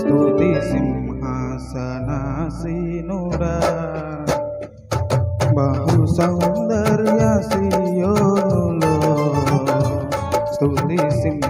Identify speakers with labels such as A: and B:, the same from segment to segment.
A: స్తుతి సింహాసనాసీనుడా బహు సౌందర్య సియోనులో స్తుతి సింహాసనాసీనుడా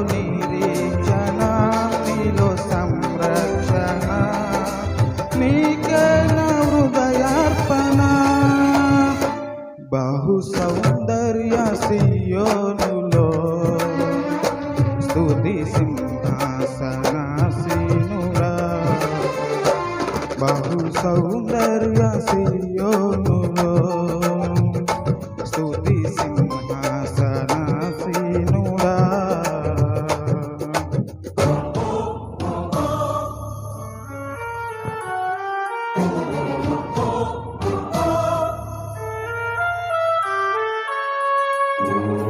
A: నిరీక్షణ నీలో సంరక్షణ నీకే నా హృదయార్పణ? బహు సౌందర్య సియోనులో స్తుతి సింహాసనాసీనుడా. బహు సౌందర్య సియోనులో 呜。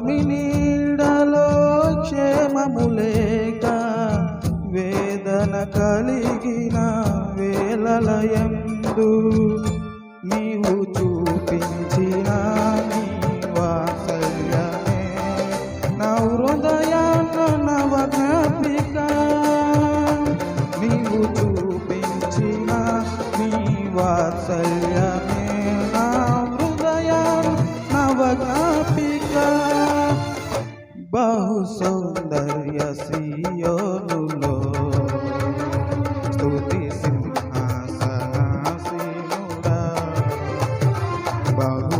A: స్వామి నీడలో క్షేమము లేక వేదన కలిగిన వేలలయందు నీవు చూపించిన నీ బహు సౌందర్య సియోనులో స్తుతి సింహాసనాసీనుడా బహు